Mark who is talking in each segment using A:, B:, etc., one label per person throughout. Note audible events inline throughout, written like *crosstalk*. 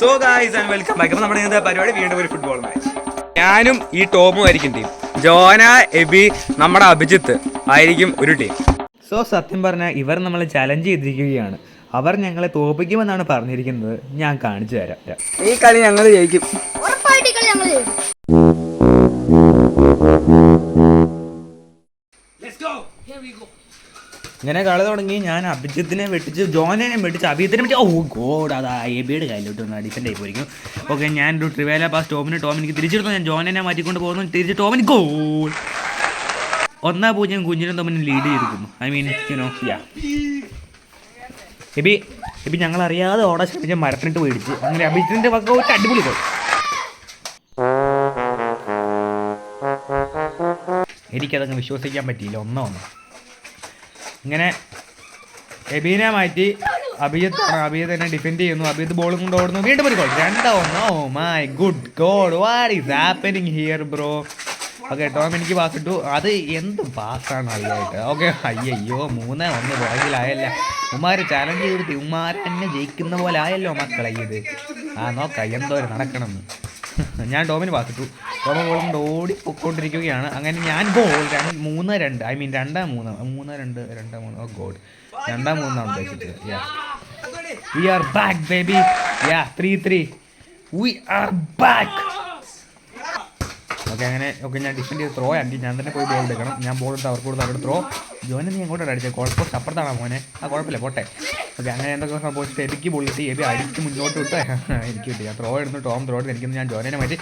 A: So guys and welcome back അപ്പോൾ നമ്മുടെ ഇന്നത്തെ പരിപാടി വീണ്ടും ഒരു ഫുട്ബോൾ മാച്ച് ഞാനും ഈ ടോമും ആയിരിക്കും ടീം ജോന എബി നമ്മുടെ അഭിജിത്ത് ആയിരിക്കും ഒരു ടീം സോ സത്യം പറഞ്ഞാൽ ഇവർ നമ്മളെ ചലഞ്ച് ചെയ്തിരിക്കുകയാണ്. അവർ ഞങ്ങളെ തോപ്പിക്കുമെന്നാണ് പറഞ്ഞിരിക്കുന്നത്. ഞാൻ കാണിച്ചു തരാം.
B: ഈ കളി ഞങ്ങൾ ജയിക്കും.
C: Let's go. Here we ചെയ്യും
A: ഇങ്ങനെ കളി തുടങ്ങി ഞാൻ അഭിജിത്തിനെ വെട്ടിച്ച് ജോനെ വെട്ടിച്ച് അഭിജിത്തിനെ വെച്ച് ഓ ഗോഡ് അതാ എബിയുടെ കയ്യിലോട്ട് ഒന്ന് ഡിഫെൻഡ് ആയി പോയിരിക്കും. ഓക്കെ ഞാൻ ഒരു ട്രിവേല പാസ് ടോമിന് ടോമിനിക്ക് തിരിച്ചെടുത്തു ഞാൻ ജോനെ മാറ്റിക്കൊണ്ട് പോകുന്നു. തിരിച്ച് ടോമിന് ഗോൾ. ഒന്നാ പൂജ്യം കുഞ്ഞിനും തമ്മിൽ ലീഡ് ചെയ്തിരിക്കുന്നു. I mean you know ya Ebi Ebi ഞങ്ങൾ അറിയാതെ ഓടാൻ ശ്രമിച്ച മരത്തിനിട്ട് മേടിച്ച് അങ്ങനെ അഭിജിത്തിന്റെ വക ഒരു അടിപൊളി ഗോൾ എനിക്കതങ്ങ് വിശ്വസിക്കാൻ പറ്റിയില്ല. ഒന്നോ ഒന്നോ. ഇങ്ങനെ എബീനെ മാറ്റി അഭിജിത്ത് അഭിജിത്ത് തന്നെ ഡിഫെൻഡ് ചെയ്യുന്നു. അഭിജിത്ത് ബോളും കൊണ്ട് ഓടുന്നു. വീണ്ടും ഒരു ഗോൾ രണ്ടോ ഒന്നോ my good god what is happening here bro okay Tom എനിക്ക് പാസ് ഇട്ടു. അത് എന്ത് പാസ്സാണ് അറിയായിട്ട് ഓക്കെ അയ്യോ മൂന്ന് ഒന്ന് പുറകിലായല്ല ഉമ്മാര് ചലഞ്ച് ചെയ്തിട്ട് ഉമ്മാര് തന്നെ ജയിക്കുന്ന പോലെ ആയല്ലോ മക്കളെ ഇത്. ആ നോക്കാം എന്തോ നടക്കണം ഞാൻ ടോമിന് പാസ് ഇട്ടു. ടോമ ബോളും കൊണ്ട് ഓടി പൊക്കോണ്ടിരിക്കുകയാണ്. അങ്ങനെ ഞാൻ ഗോൾ രണ്ട് മൂന്ന് രണ്ട് ഐ മീൻ രണ്ടാം മൂന്ന് മൂന്ന് രണ്ട് രണ്ടാം മൂന്ന്. ഓ ഗോഡ് രണ്ടാം മൂന്നാണ് ഉദ്ദേശിച്ചത്. Ya we are back baby ya three three we are back okay അങ്ങനെ ഓക്കെ ഞാൻ ഡിഫെൻഡ് ചെയ്ത് ത്രോ ആക്കി ഞാൻ തന്നെ പോയി ബോൾ എടുക്കണം. ഞാൻ ബോൾ എടുത്ത് അവർക്ക് കൊടുത്ത് അവരുടെ ത്രോ ജോനെ നീ എങ്ങോട്ടാണ് അടിച്ചത് കുഴപ്പം അപ്പുറത്താണ് മോനെ? ആ കുഴപ്പമില്ല പോട്ടെ. ഓക്കെ അങ്ങനെ എന്തൊക്കെ സംഭവിച്ചിട്ട് എബിക്ക് ബോൾ കിട്ടി. എബി അടിച്ച് മുന്നോട്ട് വിട്ട്. *laughs* എനിക്ക് കിട്ടി. ഞാൻ ത്രോ എടുത്ത് ടോം ത്രോ എടുത്ത്. എനിക്കൊന്ന് ഞാൻ ജോനെ മാറ്റി.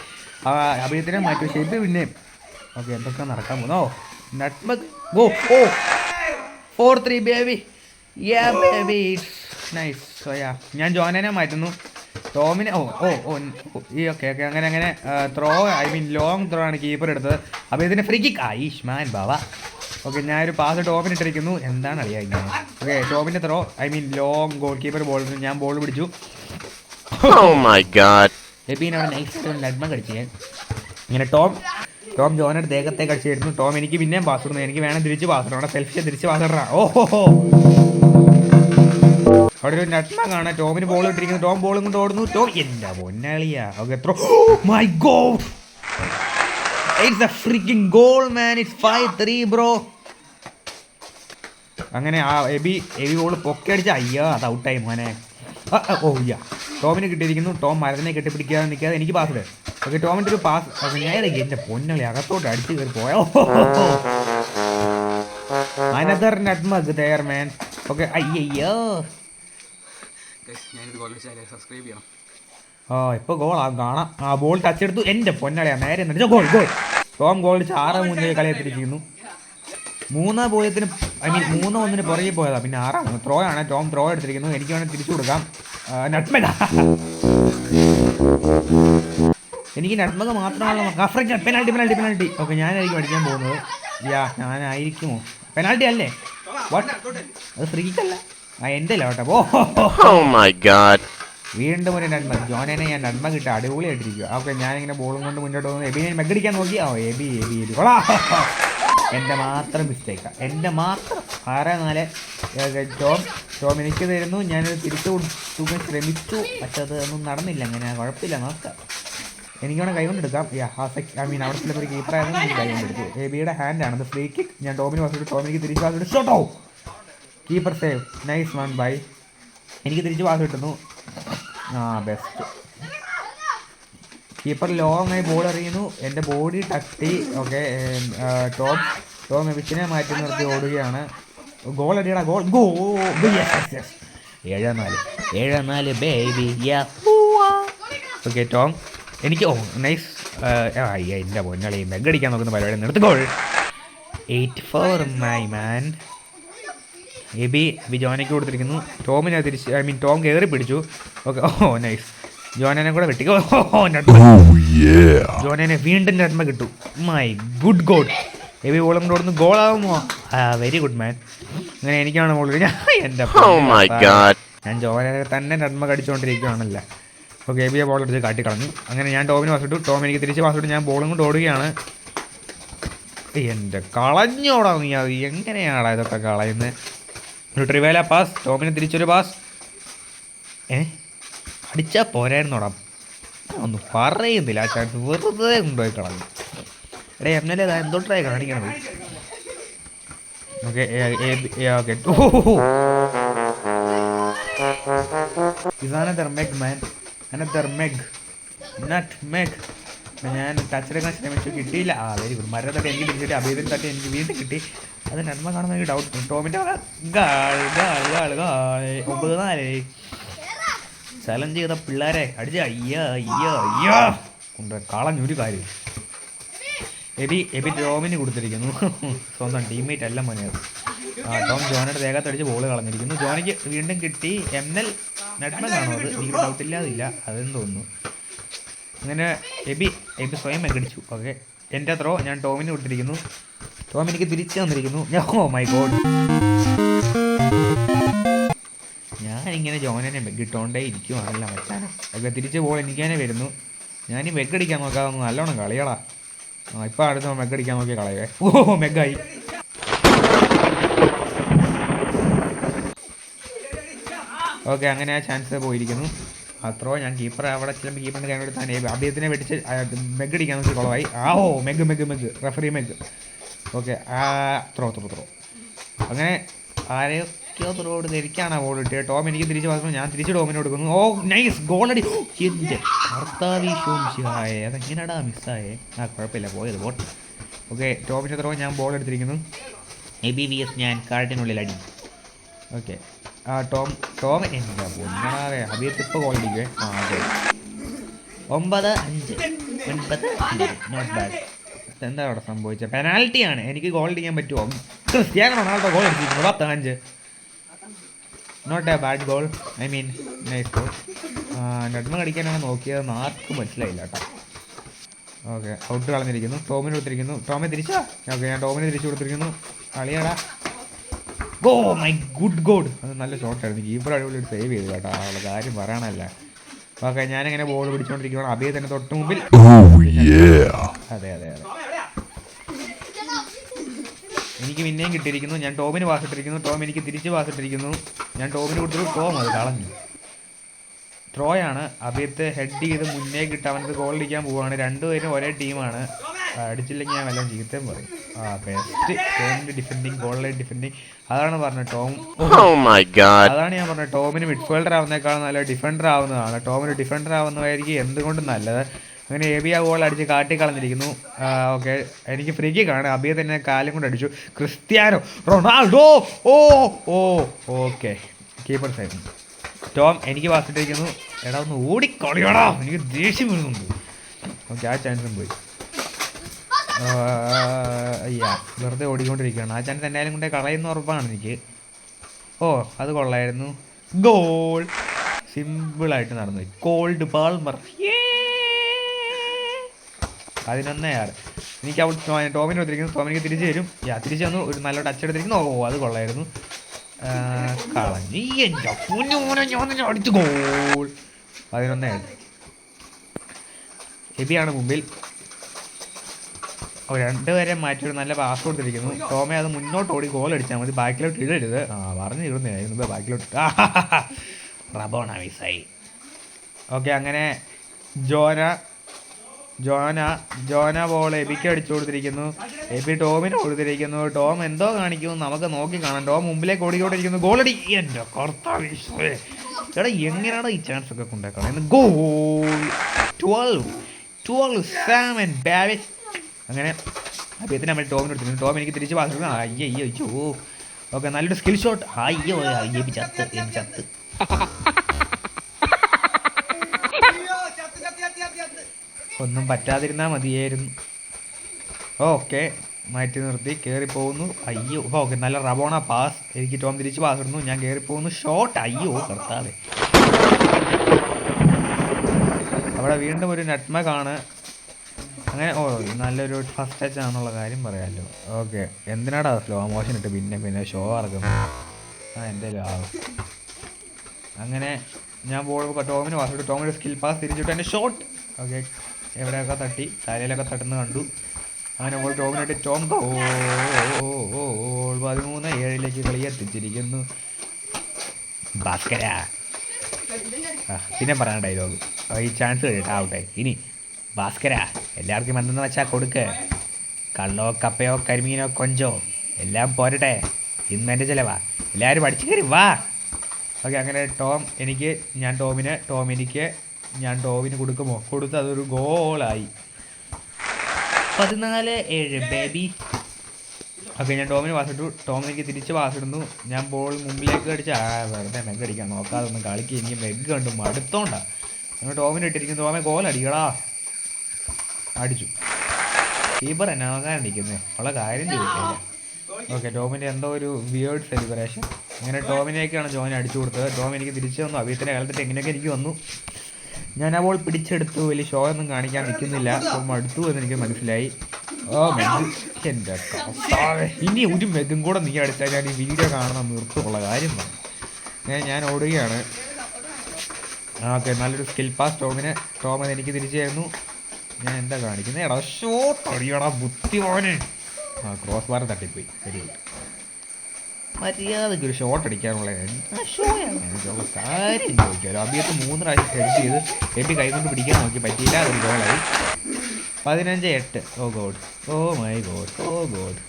A: ആ അഭിയത്തിനെ മാറ്റി പക്ഷേ എബി പിന്നെ ഓക്കെ എന്തൊക്കെ നടക്കാൻ പോകുന്നോ? Nutmeg go oh four three baby ya baby nice so ya ഞാൻ ജോനേനെ മാറ്റുന്നു. ടോമിനെ ഓ ഓ ഓ ഈ ഓക്കെ ഓക്കെ അങ്ങനെ അങ്ങനെ throw I mean long throw ആണ് കീപ്പർ എടുത്തത്. അപ്പോൾ ഇതിന് ഫ്രീ കിക്ക് ആയിഷ്മാൻ ബാബ ഓക്കെ ഞാനൊരു പാസ് ടോമിന് ഇട്ടിരിക്കുന്നു. എന്താണ് അറിയാം ഇങ്ങനെ okay ടോമിന്റെ throw I mean long goal keeper ball ഞാൻ ബോൾ പിടിച്ചു.
D: Oh
A: നൈസ് കടിച്ചു ഞാൻ ഇങ്ങനെ ടോം ടോം ജോനയുടെ ദേഹത്തെ കടിച്ചായിരുന്നു ടോം എനിക്ക് പിന്നെയും പാസ് ഇടുന്നു എനിക്ക് വേണം തിരിച്ച് പാസ് ഇടണം. സെൽഫിയെ തിരിച്ച് പാസ് ഇടണം. ഓ ഹോ ഹോ. അവിടെ ഒരു നട്മ കാണാം. ടോമിന് ബോൾ ഇട്ടിരിക്കുന്നു. ടോം ബോളും കൊണ്ട് ഓടുന്നു. ടോം എന്താ പൊന്നാളിയാ? അവർക്ക് എത്ര my it's a goal man bro അങ്ങനെ ആ എബി എബി ബോൾ പൊക്കെ അടിച്ച അയ്യോ അത് ഔട്ടായി മോനെ. ഓ യാ ടോമിന് കിട്ടിയിരിക്കുന്നു. ടോം മരത്തിനെ കെട്ടിപ്പിടിക്കാതെ നിൽക്കാതെ എനിക്ക് പാസ് ഇടേ. ഓക്കെ ടോമിന്റെ ഒരു പാസ് നേരെ എന്റെ പൊന്നളി അകത്തോട്ട് അടിച്ച് കയറി പോയോ? അനദർ നഡ്മഗ് തയ്യാർ മാൻ ഓക്കെ അയ്യോ
B: സബ്സ്ക്രൈബ് ചെയ്യണം?
A: ആ ഇപ്പോൾ ഗോൾ കാണാം. ആ ബോൾ ടച്ച് എടുത്തു. എന്റെ പൊന്നളിയാ നേരെ എന്നിട്ട് ഗോൾ ഗോൾ ടോം ഗോൾ അടിച്ച് ആറ് കളി കളിയെത്തിരിക്കുന്നു മൂന്ന് പൂജ്യത്തിന് ഐ മീൻ മൂന്നോ ഒന്നിന് പുറകെ പോയതാ. പിന്നെ ആറാം മൂന്ന് ത്രോ ആണ്. ടോം ത്രോ എടുത്തിരിക്കുന്നു. എനിക്ക് വേണമെങ്കിൽ തിരിച്ചു കൊടുക്കാം. നട്മക എനിക്ക് നട്മക മാത്രമാണ് Africa penalty penalty penalty okay ഞാനായിരിക്കും അടിക്കാൻ പോകുന്നത്. യാ ഞാനായിരിക്കുമോ? പെനാൽറ്റി അല്ലേ? വാട്ട് അത് ഫ്രീക്കല്ല അല്ല ഓ
D: Oh
A: വീണ്ടും ഒരു നന്മ. ജോനെ ഞാൻ നന്മ കിട്ടുക അടിപൊളിയായിട്ടിരിക്കുക ഓക്കെ ഞാനിങ്ങനെ ബോളും കൊണ്ട് മുന്നോട്ട് പോകുന്നു. എബി ഞാൻ മെഗടിക്കാൻ നോക്കി. ഓ എബി എബി എബി. കൊളാ എന്റെ മാത്രം മിസ്റ്റേക്കാണ് എന്റെ മാത്രം. ആറ് നാല്. ടോം ടോം എനിക്ക് തരുന്നു. ഞാനത് തിരിച്ചു കൊടുക്കാൻ ശ്രമിച്ചു. പക്ഷെ അത് ഒന്നും നടന്നില്ല. അങ്ങനെ കുഴപ്പമില്ല. നോക്കാം. എനിക്ക് വേണം കൈകൊണ്ടെടുക്കാം ഐ മീൻ അവിടെ ചിലപ്പോൾ കീപ്പറായിരുന്നു കൈകൊണ്ടെടുത്തു എബിയുടെ ഹാൻഡാണ് അത് ഫ്രീ കിക്ക് ഞാൻ ടോമിന് പാസ് ടോമിനിക്ക് തിരിച്ചു pass ഷോട്ടോ keeper save nice one by എനിക്ക് തിരിച്ച് പാസ് കിട്ടുന്നു. ആ ബെസ്റ്റ് കീപ്പർ ലോങ് ആയി ബോൾ എറിയുന്നു. എന്റെ ബോഡി തട്ടി. ഓക്കെ ടോപ്പ് ടോങ് എബിച്ചിനെ മാറ്റി നിർത്തി ഓടുകയാണ്. ഗോൾ അടിയടാ ഗോൾ ഗോ യെസ് യെസ് ഏഴ് നാല്. ഏഴ് നാല് ബേബി ഓക്കെ ടോങ് എനിക്ക് ഓ നൈസ് അയ്യ എന്റെ പൊന്നളി മെഗടിക്കാൻ നോക്കുന്ന പരിപാടി നിർത്തി. Goal eight four my man Ebi Ebi ജോനയ്ക്ക് കൊടുത്തിരിക്കുന്നു. ടോമിനെ തിരിച്ച് ഐ മീൻ ടോം കയറി പിടിച്ചു. ഓക്കെ ഓ നൈസ് ജോനനെ കൂടെ വെട്ടി ഓ ജോനനെ വീണ്ടും നന്മ കിട്ടും. മൈ ഗുഡ് ഗോഡ് എബി ബോളും കൂടെ ഒന്ന് ഗോളാവുമോ ആ വെരി ഗുഡ് മാൻ അങ്ങനെ എനിക്കാണ് ബോൾ ഞാൻ എന്റെ
D: Oh.
A: ഞാൻ ജോനനെ തന്നെ നന്മ കടിച്ചുകൊണ്ടിരിക്കുകയാണല്ലേ ഓക്കെ എബിയെ ബോൾ എടുത്ത് കാട്ടിക്കളഞ്ഞു. അങ്ങനെ ഞാൻ ടോമിന് പാസ് ഇട്ടു. ടോം എനിക്ക് തിരിച്ച് പാസ് ഇട്ടു. ഞാൻ ബോളും കൊണ്ട് ഓടുകയാണ്. എന്റെ കളഞ്ഞോടാ നീ അത്. എങ്ങനെയാടാ ഇതൊക്കെ കളയുന്നത് ഒരു ട്രിവേല പാസ് ടോമിന് തിരിച്ചൊരു പാസ് ഏ? അടിച്ചാൽ പോരായിരുന്നോടാ. ഒന്നും പറയുന്നില്ല. ആ ചാൻസ് വെറുതെ കൊണ്ടുപോയി കളഞ്ഞു. എടേ എം എൽ എ എന്തോട്ടായി കാണിക്കണത്. Okay okay. There meg man another meg nutmeg ഞാൻ ടച്ചെടുക്കാൻ ശ്രമിച്ചു കിട്ടിയില്ല. ആ വെരി ഗുഡ് മരം തട്ടി എനിക്ക് പിടിച്ചിട്ട് അഭേദം തട്ടി എനിക്ക് വീണ്ടും കിട്ടി. അത് നന്മ കാണുന്ന എനിക്ക് ഡൗട്ട് ടോമിന്റെ ഒമ്പത് നാല്. ചലഞ്ച് ചെയ്ത പിള്ളേരെ അടിച്ച. അയ്യോ അയ്യോ അയ്യോ. കൊണ്ട് ഒരു കാര്യം. എബി എബി ടോമിന് കൊടുത്തിരിക്കുന്നു. സ്വന്തം ടീംമേറ്റ് അല്ല മോനത് ആ ടോം ജോനയുടെ ദേഹത്തടിച്ച് ബോൾ കളഞ്ഞിരിക്കുന്നു. ജോണിക്ക് വീണ്ടും കിട്ടി. എം എൽ നെറ്റ്മനാണോ അത്? എനിക്ക് ഡൗട്ട് ഇല്ലാതില്ല. അതെന്ന് തോന്നുന്നു. അങ്ങനെ എബി എബി സ്വയം മെഗടിച്ചു ഓക്കെ. എന്റെ ത്രോ ഞാൻ ടോമിന് കൊടുത്തിരിക്കുന്നു. ടോം എനിക്ക് തിരിച്ചു തന്നിരിക്കുന്നു. ഓ മൈ ഗോഡ് ഞാനിങ്ങനെ ജോനനെ വെഗിട്ടോണ്ടേ ഇരിക്കുവാണല്ല. മച്ചാനം ഒക്കെ തിരിച്ച് പോൾ എനിക്ക് തന്നെ വരുന്നു ഞാൻ ഈ വെഗടിക്കാൻ നോക്കാവുന്ന നല്ലോണം കളിയടാ. ആ ഇപ്പം അടുത്ത മെഗടിക്കാൻ നോക്കിയ കളയേ ഓ മെഗായി ഓക്കെ അങ്ങനെ ആ ചാൻസ് പോയിരിക്കുന്നു. അത്രോ ഞാൻ കീപ്പർ അവിടെ ചിലപ്പോൾ കീപ്പറിന്റെ കൈ എടുത്താൽ അദ്ദേഹത്തിനെ വെടിച്ച് മെഗടിക്കാൻ നോക്കി കുളമായി ആ ഓ meg meg meg referee meg okay ആ ത്രോ ത്രോ ത്രോ. അങ്ങനെ ആരെയൊക്കെയോ ത്രോ കൊടുത്ത് എനിക്കാണ് ആ ബോൾ കിട്ടിയത് ടോം എനിക്ക് തിരിച്ച് പറഞ്ഞു ഞാൻ തിരിച്ച് ടോമിന് കൊടുക്കുന്നു ഓ നൈസ് ഗോളടി എന്റെ ഭർത്താവി അതെങ്ങനെയാടാ മിസ്സായേ ആ കുഴപ്പമില്ല പോയത് ബോട്ട് ഓക്കെ ടോമിന്റെ ത്രോ ഞാൻ ബോൾ എടുത്തിരിക്കുന്നു. എ ബി വി എസ് ഞാൻ കാട്ടിനുള്ളിൽ അടി. ഓക്കെ ആ ടോം ടോം എന്താ പൊന്നാവേ അഭിയത്ത് ഇപ്പോൾ ഗോൾ അടിക്കുവേ. ആ അതെ. ഒമ്പത് അഞ്ച്. ഒൻപത് നോട്ട് ബാഡ് എന്താ അവിടെ സംഭവിച്ചത്? പെനാൽറ്റിയാണ് എനിക്ക് ഗോൾ അടിക്കാൻ പറ്റുമോ? ക്രിസ്ത്യാനോ റൊണാൾഡോ ഗോൾ അടിച്ചിരുന്നു പത്ത് അഞ്ച് not a bad goal I mean nice goal നെഡ്മ കടിക്കാനാണ് നോക്കിയത് ആർക്കും മനസ്സിലായില്ല കേട്ടോ. Okay out കളഞ്ഞിരിക്കുന്നു. ടോമിന് കൊടുത്തിരിക്കുന്നു. ടോമെ തിരിച്ചാ? ഓക്കെ ഞാൻ ടോമിന് തിരിച്ചു കൊടുത്തിരിക്കുന്നു. കളിയാടാ. ഗോ മൈ ഗുഡ് ഗോഡ് അത് നല്ല ഷോട്ടായിരുന്നു കീപ്പർ അടിപൊളി സേവ് ചെയ്തു കേട്ടോ. അവളുടെ കാര്യം പറയണല്ല ഓക്കെ ഞാനിങ്ങനെ ബോൾ പിടിച്ചുകൊണ്ടിരിക്കുകയാണ് അബിയെ തന്നെ തൊട്ട് മുമ്പിൽ. അതെ അതെ അതെ. എനിക്ക് പിന്നെയും കിട്ടിയിരിക്കുന്നു. ഞാൻ ടോമിന് പാസ് ഇട്ടിരിക്കുന്നു. ടോം എനിക്ക് തിരിച്ച് പാസ് ഇട്ടിരിക്കുന്നു. ഞാൻ ടോമിന് കൊടുത്തു ടോം അത് കളഞ്ഞു. ത്രോയാണ് അഭിയത്ത് ഹെഡ് ചെയ്ത് മുന്നേ കിട്ടി അവനത് ഗോൾ അടിക്കാൻ പോവുകയാണ് രണ്ടുപേരും ഒരേ ടീമാണ് അടിച്ചില്ലെങ്കിൽ ഞാൻ വല്ലതും ചീത്തയും പറയും. ആ ബെസ്റ്റ് ടോമിന്റെ ഡിഫെൻഡിങ് ഗോളിലെ ഡിഫെൻഡിങ് അതാണ് പറഞ്ഞത് ടോം.
D: Oh.
A: അതാണ് ഞാൻ പറഞ്ഞത്. ടോമിന് മിഡ്ഫീൽഡർ ആവുന്നേക്കാളും നല്ല ഡിഫൻഡർ ആവുന്നതാണ്. ടോമിന് ഡിഫൻഡർ ആവുന്നതായിരിക്കും എന്തുകൊണ്ടും നല്ലത്? അങ്ങനെ എബിയ ഗോൾ അടിച്ച് കാട്ടിക്കളഞ്ഞിരിക്കുന്നു. ഓക്കെ. എനിക്ക് ഫ്രീ കിക്കാണ് അബിയെ തന്നെ കാലും കൊണ്ട് അടിച്ചു. Cristiano Ronaldo! Oh oh okay. Keeper side. Tom എനിക്ക് വാസിട്ടിരിക്കുന്നു എടാ ഒന്ന് ഓടിക്കളിയടാ. എനിക്ക് ദേഷ്യം വരുന്നുണ്ട്. ഓക്കെ ആ ചാൻസും പോയി. അയ്യാ വെറുതെ ഓടിക്കൊണ്ടിരിക്കുകയാണ്. ആ ചാൻസ് എന്തായാലും കൊണ്ട് കളയുന്ന ഉറപ്പാണ് എനിക്ക്. ഓ അത് കൊള്ളായിരുന്നു. ഗോൾ. സിമ്പിളായിട്ട് നടന്നു കോൾഡ് പാൾമർ പതിനൊന്ന് ആറ്. എനിക്ക് അവിടെ ടോമിനെ കൊടുത്തിരിക്കുന്നു ടോമിനിക്ക് തിരിച്ചു തരും. യാ തിരിച്ചു വന്നു ഒരു നല്ല ടച്ച് എടുത്തിരിക്കുന്നു. ഓ അത് കൊള്ളായിരുന്നു. കളഞ്ഞു. എന്റെ ഞാൻ തന്നെ അടിച്ചു ഗോൾ. പതിനൊന്ന് ആറ്. ഹെബിയാണ് മുമ്പിൽ. രണ്ടുപേരെ മാറ്റി ഒരു നല്ല പാസ് കൊടുത്തിരിക്കുന്നു. ടോമെ അത് മുന്നോട്ട് ഓടി ഗോൾ അടിച്ചാൽ മതി. ബാക്കിലോട്ട് ഇടരുത്. ആ പറഞ്ഞു ഇടുന്നില്ലായിരുന്നു ബാക്കിലോട്ട് റബോണ മിസ്സായി. ഓക്കെ അങ്ങനെ ജോന ജോന ജോന ബോൾ എബിക്ക് അടിച്ചു കൊടുത്തിരിക്കുന്നു. എബി ടോമിന് കൊടുത്തിരിക്കുന്നു. ടോം എന്തോ കാണിക്കുന്നു. നമുക്ക് നോക്കി കാണാം. ടോം മുമ്പിലേക്ക് ഓടിക്കൊണ്ടിരിക്കുന്നു. ഗോളടി എന്റെ കർത്താവ് എടാ എങ്ങനെയാണ് ഈ ചാൻസ് ഒക്കെ കൊണ്ടേക്കണം goal. Twelve twelve seven baby അങ്ങനെ അദ്ദേഹത്തിന് നമ്മൾ ടോമിന് എടുത്തിരുന്നു ടോം എനിക്ക് തിരിച്ച് പാസ് അയ്യോ അയ്യോ അയ്യോ. ഓക്കെ നല്ലൊരു സ്കിൽ ഷോട്ട് അയ്യോ എബി ചത്ത് എബി ചത്ത്. ഒന്നും പറ്റാതിരുന്നാൽ മതിയായിരുന്നു. ഓക്കെ മാറ്റി നിർത്തി കയറി പോകുന്നു അയ്യോ ഓക്കെ നല്ല റബോണ പാസ്. എനിക്ക് ടോം തിരിച്ച് പാസ് ഇടുന്നു. ഞാൻ കയറി പോകുന്നു ഷോട്ട് അയ്യോ കർത്താവേ. അവിടെ വീണ്ടും ഒരു നെറ്റ്മാക്കാണ് അങ്ങനെ ഓ നല്ലൊരു ഫസ്റ്റ് ടച്ച് ആണെന്നുള്ള കാര്യം പറയാമല്ലോ ഓക്കെ എന്തിനാടാ സ്ലോ മോഷൻ ഇട്ട് പിന്നെ പിന്നെ ഷോ ഇറക്കുന്നു ആ എന്തേലും ആവും. അങ്ങനെ ഞാൻ ബോൾ ടോമിന് പാസ് ഇട്ടു. ടോമിന്റെ സ്കിൽ പാസ് തിരിച്ചിട്ട്. എന്റെ ഷോട്ട് ഓക്കെ എവിടെയൊക്കെ തട്ടി? തലയിലൊക്കെ തട്ടുന്ന കണ്ടു. അങ്ങനെ ഓൾ ടോമിനായിട്ട് ടോം ഗോൾ പതിമൂന്ന് ഏഴിലേക്ക് കളി എത്തിച്ചിരിക്കുന്നു. പിന്നെ പറയാൻ ഡയലോഗ് ഈ ചാൻസ് കഴിയട്ടെ ആവട്ടെ. ഇനി ഭാസ്കര എല്ലാവർക്കും എന്തെന്ന് വെച്ചാൽ കൊടുക്ക്. കള്ളോ കപ്പയോ കരിമീനോ കൊഞ്ചോ എല്ലാം പോരട്ടെ. ഇന്ന് എന്റെ ചിലവാ. എല്ലാവരും അടിച്ചു കയറി വാ. ഓക്കെ അങ്ങനെ ടോം എനിക്ക് ഞാൻ ടോമിന് ടോം എനിക്ക് ഞാൻ ടോവിന് കൊടുക്കുമോ? കൊടുത്ത് അതൊരു ഗോളായി. പതിനാല് ഏഴ് ബേബി ഓക്കെ ഞാൻ ടോമിന് പാസിട്ടു ടോം എനിക്ക് തിരിച്ച് പാസിടുന്നു ഞാൻ ബോൾ മുമ്പിലേക്ക് അടിച്ച് ആ വെറുതെ മെഗ് അടിക്കാൻ നോക്കാതെ കളിക്ക്. എനിക്ക് മെഗ് കണ്ടു മടുത്തോണ്ടാ. ഞങ്ങൾ ടോമിന് ഇട്ടിരിക്കുന്നു. ടോമെ ഗോൾ അടിക്കടാ. അടിച്ചു. കീപ്പർ എന്നാ നോക്കാനിരിക്കുന്നത് ഉള്ള കാര്യം ചോദിക്കില്ല ഓക്കെ ടോമിന്റെ എന്തോ ഒരു വിയേർഡ് സെലിബ്രേഷൻ അങ്ങനെ ടോമിനെയൊക്കെയാണ് ജോയിൻ അടിച്ചു കൊടുത്തത്. ടോം എനിക്ക് തിരിച്ചു വന്നു അഭിയത്തിന്റെ കാലത്തിട്ട് എങ്ങനെയൊക്കെ എനിക്ക് വന്നു. ഞാൻ ബോൾ പിടിച്ചെടുത്തു വലിയ ഷോ ഒന്നും കാണിക്കാൻ നിൽക്കുന്നില്ല. അപ്പം മടുത്തു എന്ന് എനിക്ക് മനസ്സിലായി. ഓ എന്റെ ഇനി ഒരു മെഗും കൂടെ നീ അടിച്ചാൽ ഞാൻ ഈ വീഡിയോ കാണാൻ നിർത്തുള്ള കാര്യം ഞാൻ ഞാൻ ഓടുകയാണ്. ഓക്കെ നല്ലൊരു സ്കിൽ പാസ് ടോമിനെ. ടോം അത് എനിക്ക് തിരിച്ചായിരുന്നു ഞാൻ എന്താ കാണിക്കുന്നത്? എടാ ഷോട്ട് അടിയടാ ബുദ്ധി മോനെ ആ ക്രോസ് ബാർ തട്ടിപ്പോയി. ഗുഡ് മര്യാദയ്ക്ക് ഒരു ഷോട്ട് അടിക്കാനുള്ള ഷോയാണ് എനിക്കുള്ള കാര്യം ചോദിക്കാമല്ലോ അബിയത്ത് മൂന്ന് പ്രാവശ്യം ഹെഡ് ചെയ്ത് എബി കൈകൊണ്ട് പിടിക്കാൻ നോക്കി. പറ്റിയില്ല അതൊരു ഗോളായി പതിനഞ്ച് എട്ട്. Oh God. Oh my god. Oh god.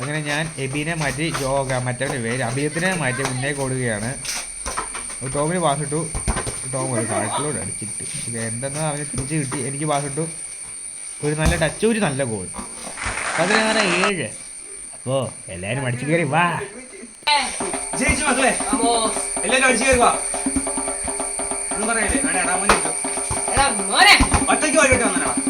A: അങ്ങനെ ഞാൻ എബിനെ മാറ്റി ജോഗ മറ്റവന്റെ പേര് അഭിയത്തിനെ മാറ്റി മുന്നേ ഓടുകയാണ് ടോമിന് പാസ് ഇട്ടു. ടോം ഒരു കാട്ടിലൂടെ അടിച്ചിട്ട്. എന്തെന്നാ അവന് തിരിച്ച് കിട്ടി. എനിക്ക് പാസ് ഇട്ടു. ഒരു നല്ല ടച്ച് ഒരു നല്ല ഗോൾ പതിനാറ് ഏഴ്. അപ്പോൾ എല്ലാവരും അടിച്ചു കയറി വാ.
B: ജയിച്ചു മക്കളെ. എല്ലാരും അടിച്ചു കയറുക. ഒന്നും പറയല്ലേ? വേണ്ട
C: മോനെ.
B: ഒറ്റയ്ക്ക് വഴിയിട്ട് വന്നടാ.